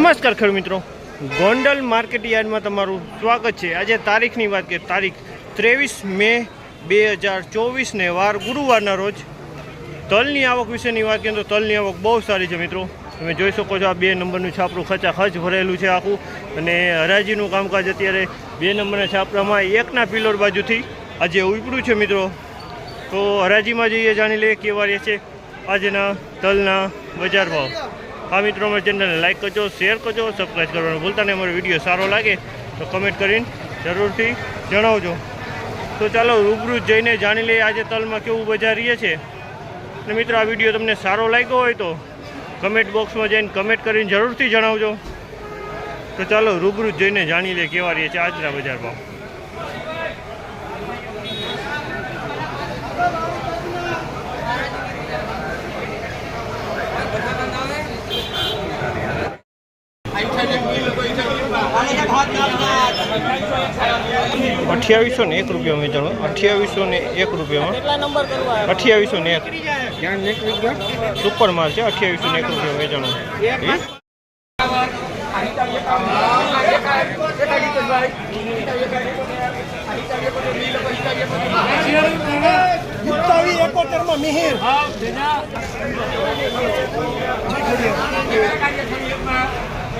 નમસ્કાર ખેડૂત મિત્રો. ગોંડલ માર્કેટ યાર્ડમાં તમારું સ્વાગત છે. આજે તારીખની વાત કરીએ, તારીખ ત્રેવીસ મે બે હજાર ચોવીસને વાર ગુરુવારના રોજ તલની આવક વિશેની વાત કરીએ તો તલની આવક બહુ સારી છે મિત્રો. તમે જોઈ શકો છો આ બે નંબરનું છાપરું ખચા ખચ ભરેલું છે આખું અને હરાજીનું કામકાજ અત્યારે બે નંબરના છાપરામાં એકના પિલર બાજુથી આજે ઉપડ્યું છે મિત્રો. તો હરાજીમાં જઈએ, જાણી લઈએ કેવા રહે છે. આજના તલના બજાર ભાવ. આ મિત્રો, અમારી ચેનલને લાઈક કરજો શેર કરજો સબસ્ક્રાઈબ કરવાનું ભૂલતા નહીં. અમારો વીડિયો સારો લાગે તો કમેન્ટ કરીને જરૂરથી જણાવજો. તો ચાલો, રૂબરૂ જઈને જાણી લઈએ આજે તલમાં કેવું બજાર રહે છે. અને મિત્રો, આ વીડિયો તમને સારો લાગ્યો હોય તો કમેન્ટ બોક્સમાં જઈને કમેન્ટ કરીને જરૂરથી જણાવજો. તો ચાલો, રૂબરૂ જઈને જાણી લઈએ કેવા રહે છે આજના બજાર અઠ્યાવીસો ને એક રૂપિયા જણો. અઠ્યાવીસો ને એક રૂપિયામાં. અઠ્યાવીસો ને એક. સુપર માલ છે અઠ્યાવીસો ને એક રૂપિયા વેચાણો યુક્તાવી એકોતેરમાં મિહિર.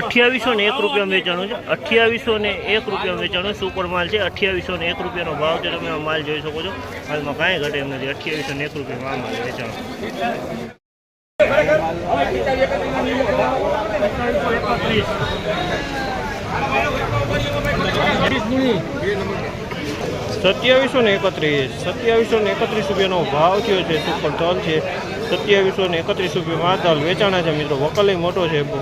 અઠ્યાવીસો ને એક રૂપિયા વેચાણું છે. અઠ્યાવીસો ને એક રૂપિયા વેચાણું સુપર માલ છે. અઠ્યાવીસો ને એક રૂપિયાનો ભાવ છે. તમે માલ જોઈ શકો છો. હાલમાં કાંઈ ઘટે એમ નથી. અઠ્યાવીસો ને એક રૂપિયામાં માલ વેચાણું. સત્યાવીસો ને એકત્રીસ. સત્યાવીસો ને એકત્રીસ રૂપિયાનો ભાવ થયો છે. સુપર તલ છે. સત્યાવીસો ને એકત્રીસ રૂપિયામાં તલ વેચાણા છે. મિત્રો, વકલય મોટો છે બહુ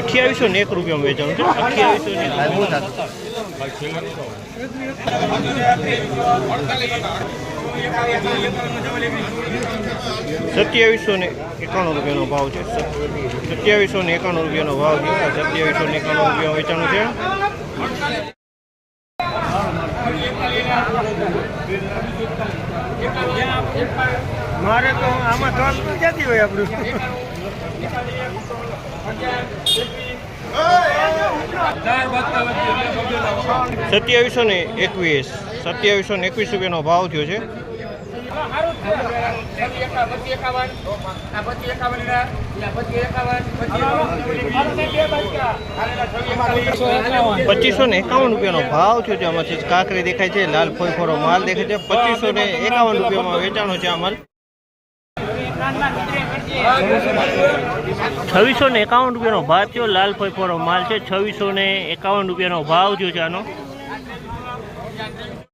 અઠ્યાવીસો ને એક રૂપિયામાં વેચાણું છે અઠ્યાવીસો ને? સત્યાવીસો ને એકાણું રૂપિયાનો ભાવ છે. સત્યાવીસો ને એકાણું રૂપિયાનો ભાવ છે. સત્યાવીસો ને એકાણું રૂપિયા વેચાણું છે. મારે તો આમાં ક્યાંથી હોય આપણું. સત્યાવીસો ને એકવીસ. સત્યાવીસો ને એકવીસ રૂપિયાનો ભાવ થયો છે. પચીસો ને એકાવન રૂપિયાનો ભાવ થયો છે. આમાંથી કાંકરી દેખાય છે, લાલ ફોઈફોરો માલ દેખાય છે. પચીસો ને એકાવન રૂપિયામાં વેચાણો છે આ માલ. છવ્વીસો ને એકાવન રૂપિયાનો ભાવ થયો, લાલ ફોઈફોરો માલ છે, છવ્વીસો ને એકાવન રૂપિયાનો ભાવ થયો છે આનો.